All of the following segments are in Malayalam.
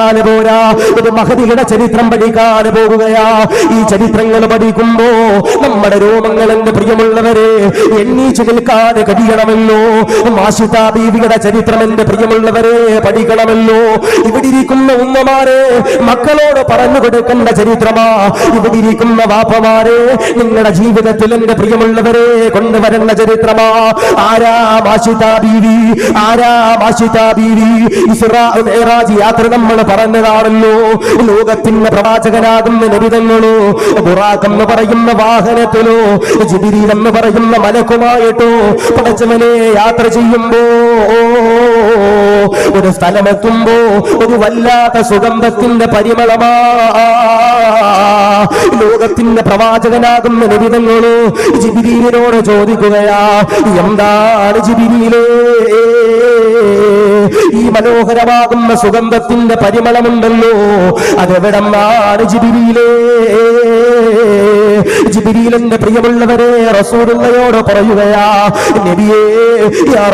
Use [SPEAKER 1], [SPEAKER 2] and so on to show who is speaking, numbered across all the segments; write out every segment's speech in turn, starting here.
[SPEAKER 1] പഠിക്കാൻ പോരാ. ഒരു മഹതിയുടെ ചരിത്രം പഠിക്കാൻ പോകുകയാ. ഈ ചരിത്രങ്ങൾ പഠിക്കുമ്പോ നമ്മുടെ രോമങ്ങൾ എന്റെ പ്രിയമുള്ളവരെ എണ്ണീച്ചു നിൽക്കാൻ കഴിയണമല്ലോ മാഷിതാ ബീവിയുടെ ചരിത്രം എന്റെ പ്രിയമുള്ളവരെ പഠിക്കണമല്ലോ. ഇവിടെ ഇരിക്കുന്ന ഉമ്മമാരെ മക്കളോട് പറഞ്ഞു കൊടുക്കേണ്ട ചരിത്രമാ. ഇവിടെ ഇരിക്കുന്ന വാപ്പമാരെ നിങ്ങളുടെ ജീവിതത്തിൽ എന്റെ പ്രിയമുള്ളവരെ കൊണ്ടുവരേണ്ട ചരിത്രമാ. ആരാ മാഷിതാ ബീവി ആരാ മാഷിതാ ബീവി ഇസ്രാ മേറാജ് യാത്ര നമ്മൾ പറഞ്ഞതാണല്ലോ. ലോകത്തിന്റെ പ്രവാചകനാകുന്ന നബിതങ്ങളോ ബുറാഖ് എന്ന് പറയുന്ന വാഹനത്തിലോ ജിബിരിൽ എന്ന് പറയുന്ന മലക്കുമായിട്ടോ പടച്ചവനെ യാത്ര ചെയ്യുമ്പോ ഒരു സ്ഥലമെത്തുമ്പോ ഒരു വല്ലാത്ത സുഗന്ധത്തിന്റെ പരിമളമാ. ലോകത്തിന്റെ പ്രവാചകനാകുന്ന നിബിതങ്ങളോ ജിബിരിയിലോട് ചോദിക്കുകയാ എന്താണ് ജിബിരിയിലേ ഈ മനോഹരമാകുന്ന സുഗന്ധത്തിന്റെ പരിമളമുണ്ടല്ലോ. അതെവിടമാണ് ജിബിരിയിലേ? ജിബിരിയിലെന്റെ പ്രിയമുള്ളവരെ റസൂലുള്ളയോട് പറയുകയാ നബിയേ യാ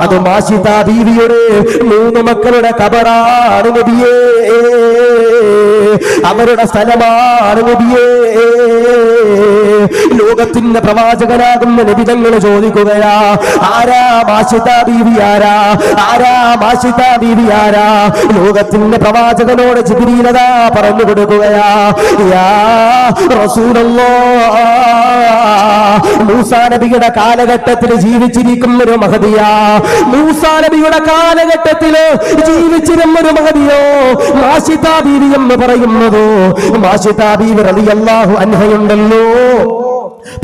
[SPEAKER 1] അത് മാഷിത ബീവിയുടെ മൂന്ന് മക്കളുടെ കബറാണ് നബിയേ. അവരുടെ സ്ഥലമാണ് നബിയേ. ലോകത്തിന്റെ പ്രവാചകനാകുന്ന നബിതങ്ങൾ ചോദിക്കുകയാ ആരാ മാഷിത ബീവി ആരാ? ആരാ മാഷിത ബീവി ആരാ? ലോകത്തിന്റെ പ്രവാചകനോട് ചിതിരീലതാ പറഞ്ഞു കൊടുക്കുകയാ യാ റസൂലല്ലോ മൂസാ നബിയുടെ കാലഘട്ടത്തിൽ ജീവിച്ചിരിക്കുന്ന ഒരു മഹതിയാ. മൂസാ നബിയുടെ കാലഘട്ടത്തിൽ ജീവിച്ചിരുന്ന ഒരു മഹതിയോ? മാഷിതാ ബീവി എന്ന് പറയുന്നതോ. മാഷിതാ ബീവി റളിയല്ലാഹു അൻഹയുണ്ടല്ലോ.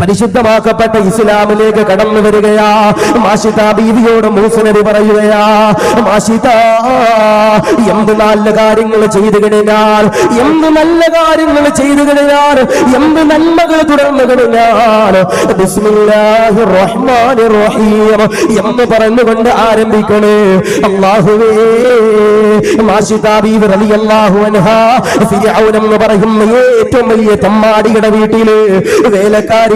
[SPEAKER 1] പരിശുദ്ധമാക്കപ്പെട്ട ഇസ്ലാമിലേക്ക് കടന്നു വരികയാ. മാഷിത ബീവിയോട് മൂസനബി പറയുകയാ. മാഷിത എന്ത് നല്ല കാര്യങ്ങൾ ചെയ്തു കഴിഞ്ഞാൽ എന്ത് നല്ല കാര്യങ്ങൾ ചെയ്തു കഴിഞ്ഞാൽ എന്ത് നന്മകൾ തുടർന്നു കഴിഞ്ഞാൽ. എന്ന് പറഞ്ഞുകൊണ്ട് ആരംഭിക്കണേ. അള്ളാഹുവേ മാഷിത ബീവി അള്ളാഹു അൻഹാ ഫിർഔൻ എന്ന് പറയുന്ന ഏറ്റവും വലിയ തമ്മാടിയുടെ വീട്ടിൽ വേലക്കാരിയാ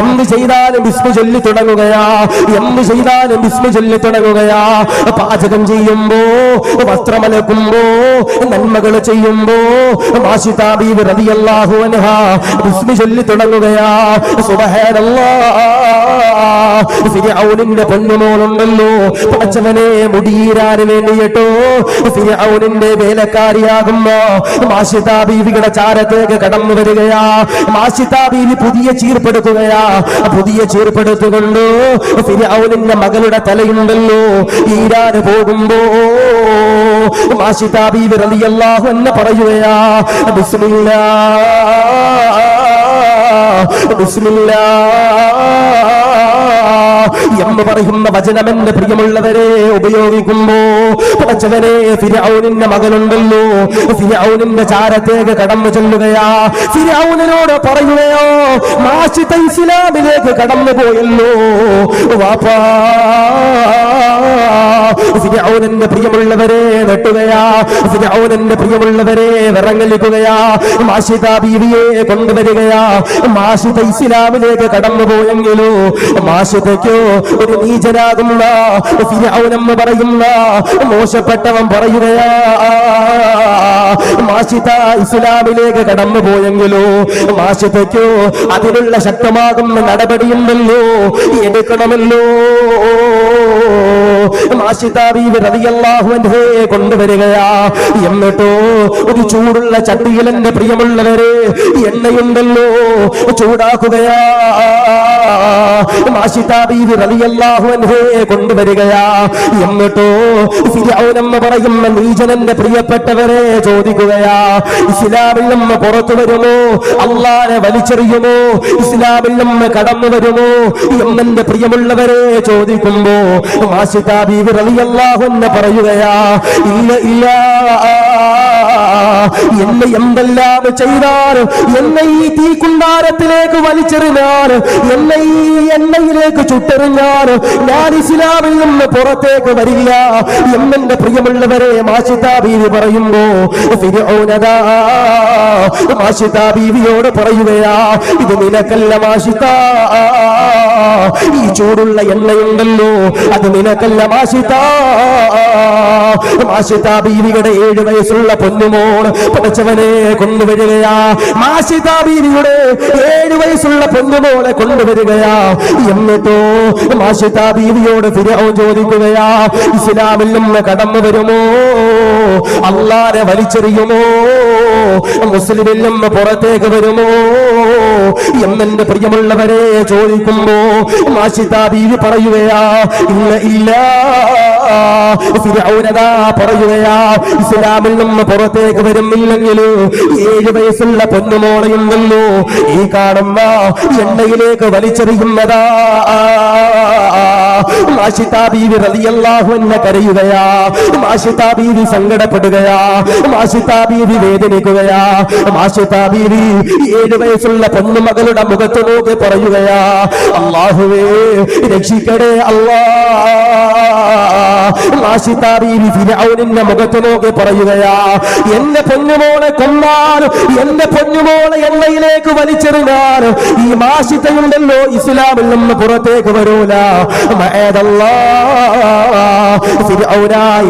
[SPEAKER 1] എന്ത് ചെയ്താലും ചൊല്ലി തുടങ്ങുകയാ. ചെയ്താലും തുടങ്ങുകയാ. പാചകം ചെയ്യുമ്പോ വസ്ത്രമലക്കുമ്പോ നന്മകൾ ചെയ്യുമ്പോ മാഷിത ബീവി റളിയല്ലാഹു അൻഹാ ബിസ്മി ചൊല്ലി തുടങ്ങുകയാ. സുബ്ഹാനല്ലാഹ് ഫിർഔനിന്റെ പൊന്നുമോളുണ്ടല്ലോ. പടച്ചവനെ മുടിയീരാന് വേണ്ടിയിട്ടോ? ഫിർഔനിന്റെ വേലക്കാരിയാകുമ്പോ മാഷിത ബീവിയുടെ ചാരത്തേക്ക് കടന്നു വരികയാ. മാഷിത പുതിയ ചീർപ്പെടുത്തുകയാ. പുതിയ ചീർപ്പെടുത്തുകൊണ്ടോ ഫിരാവുലിന്റെ മകളുടെ തലയുണ്ടല്ലോ ഈരാന് പോകുമ്പോ. മാഷിത ബീവി റളിയല്ലാഹു എന്ന് പറയുകയാ ബിസ്മില്ലാ ബിസ്മില്ലാ. എന്ന് പറയുന്ന വചനം എന്റെ പ്രിയമുള്ളവരെ ഉപയോഗിക്കുമ്പോ പടച്ചവനെ ഫിരൗനിന്റെ മകനുണ്ടല്ലോ. ഫിരൗനിന്റെ ചാരത്തേക്ക് കടന്നു ചെല്ലുകയാ. ഫിരൗനോട് പറയുകയോ മാഷിത ഇസ്ലാമിലേക്ക് കടന്നു പോയല്ലോ വാപ്പാ ഫിരൗനന്റെ പ്രിയമുള്ളവരെ നെട്ടുകയാ. ഫിരൗനന്റെ പ്രിയമുള്ളവരെ വിറങ്ങലിക്കുകയാ മാഷിത ബീവിയെ കൊണ്ടുവരികയാ. മാഷിത ഇസ്ലാമിലേക്ക് കടന്നുപോയെങ്കിലോ? മാഷിതയ്ക്കോ ഒരു നീചനാകുന്ന ഫിരൗനെന്ന് പറയുന്ന മോശപ്പെട്ടവൻ പറയുകയാ. മാഷിത ഇസ്ലാമിലേക്ക് കടന്നുപോയെങ്കിലോ? മാഷിതയ്ക്കോ അതിനുള്ള ശക്തമാകുന്ന നടപടിയുണ്ടല്ലോ. എടുക്കണമല്ലോ. കൊണ്ടുവരികയാ. എന്നിട്ടോ ഒരു ചൂടുള്ള ചട്ടിയിൽ എന്റെ പ്രിയമുള്ളവരെ എണ്ണയുണ്ടല്ലോ ചൂടാക്കുകയാ. കൊണ്ടുവരികയാ. എന്നിട്ടോ ഫിരൗനെന്ന് പറയുന്ന നീചനന്റെ പ്രിയപ്പെട്ടവരെ ചോദിക്കുകയാ. ഇസ്ലാമിൽ നിന്ന് പുറത്തു വരുമോ? അള്ളാനെ വലിച്ചെറിയുമോ? ഇസ്ലാമിൽ നമ്മ കടന്നു വരുമോ? എന്നെ പ്രിയമുള്ളവരെ ചോദിക്കുമ്പോ മാഷിതാബി ബീവി റളിയല്ലാഹു അൻഹ പറയുകയാ ഇല്ല ഇല്ല. എന്നെ എന്തെല്ലാം ചെയ്താൽ എന്നെ ഈ തീക്കുണ്ടാരത്തിലേക്ക് വലിച്ചെറിഞ്ഞാൽ എന്നെ ഈ എണ്ണയിലേക്ക് ചുട്ടെറിഞ്ഞാൽ ഞാൻ ഇസ്ലാമിൽ നിന്ന് പുറത്തേക്ക് വരില്ല. എന്നെന്റെ പ്രിയമുള്ളവരെ മാഷിതാ ബീവി പറയുമ്പോ മാഷിതാ ബീവിയോട് പറയുകയാ ഇത് നിനക്കല്ല മാഷിത ഈ ചൂടുള്ള എണ്ണയുണ്ടല്ലോ അത് നിനക്കല്ല മാഷിത മാഷിത ബീവിയുടെ ഏഴ് വയസ്സുള്ള പൊന്നുമോൾ പഠിച്ചവനെ കൊണ്ടുവരികയാ. മാഷിത ബീവിയുടെ ഏഴു വയസ്സുള്ള പൊന്നുമോളെ കൊണ്ടുവരികയാ. എന്നിട്ടോ മാഷിത ബീവിയോട് ഫിരോ ചോദിക്കുകയാ ഇസ്ലാമിൽ നിന്ന് കടന്നു വരുമോ? അള്ളാരെ വലിച്ചെറിയുമോ? മുസ്ലിമിൽ നിന്ന് പുറത്തേക്ക് വരുമോ? എന്നെ പ്രിയമുള്ളവരെ ചോദിക്കുമ്പോ മാഷിത ബീവി പറയുകയാ ഇല്ല ഇല്ല. ഫിർഔനദാ പറയുകയാ ഇസ്ലാമിൽ നിന്ന് പുറത്തേക്ക് വരുന്നില്ലെങ്കിൽ ഏഴ് വയസ്സുള്ള പൊന്നുമോളയുണ്ടല്ലോ ഈ കാണുന്ന എണ്ണയിലേക്ക് വലിച്ചെറിയുന്നതാ. മാഷിതാ ബീവി റളിയല്ലാഹു അൻഹ കരയുകയാ മാഷിതാ ബീവി സങ്കടപ്പെടുകയാ മാഷിതാ ബീവി വേദനിക്കുകയാ മാഷിതാ ബീവി ഏഴ് വയസ്സുള്ള പൊന്നുമകളുടെ മുഖത്ത് നോക്കി പറയുകയാ അള്ളാഹുവേ രക്ഷിക്കടേ അല്ലാ. ഫിർഔനിന്റെ മുഖത്ത് നോക്കി പറയുകയാ എന്റെ പൊന്നുമോളെ കൊന്നാൽ എന്റെ പൊന്നുമോളെ എണ്ണയിലേക്ക് വലിച്ചെറിഞ്ഞാൽ ഈ മാഷിത്തയുണ്ടല്ലോ ഇസ്ലാമിൽ നിന്ന് പുറത്തേക്ക് വരൂല.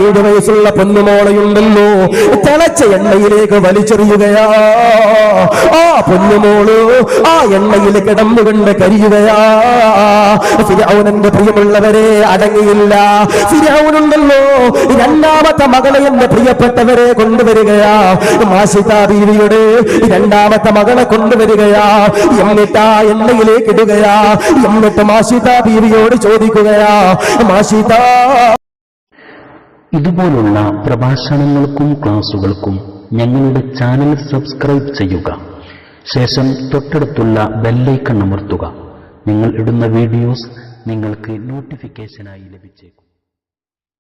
[SPEAKER 1] ഏഴ് വയസ്സുള്ള പൊന്നുമോളയുണ്ടല്ലോ തിളച്ച എണ്ണയിലേക്ക് വലിച്ചെറിയുകയാ. ആ പൊന്നുമോൾ ആ എണ്ണയിൽ കിടന്നുകൊണ്ട് കരിയുകയാ. ഫിരൗനന്റെ പ്രിയമുള്ളവരെ അടങ്ങിയില്ല. ഫിർഔനുണ്ടല്ലോ രണ്ടാമത്തെ മകളെ എന്റെ പ്രിയപ്പെട്ടവരെ കൊണ്ടുവരികയാ. മാഷിത ബീവിയുടെ രണ്ടാമത്തെ മകളെ കൊണ്ടുവരികയാ. എന്നിട്ടാ എണ്ണയിലേക്ക് ഇടുകയാ. എന്നിട്ട് മാഷിത ബീവിയോട് ചോദിക്കുകയാ. മാഷിത
[SPEAKER 2] ഇതുപോലുള്ള പ്രഭാഷണങ്ങൾക്കും ക്ലാസുകൾക്കും ഞങ്ങളുടെ ചാനൽ സബ്സ്ക്രൈബ് ചെയ്യുക. ശേഷം തൊട്ടടുത്തുള്ള ബെല്ലൈക്കൺ അമർത്തുക. നിങ്ങൾ ഇടുന്ന വീഡിയോസ് നിങ്ങൾക്ക് നോട്ടിഫിക്കേഷനായി ലഭിച്ചേക്കും.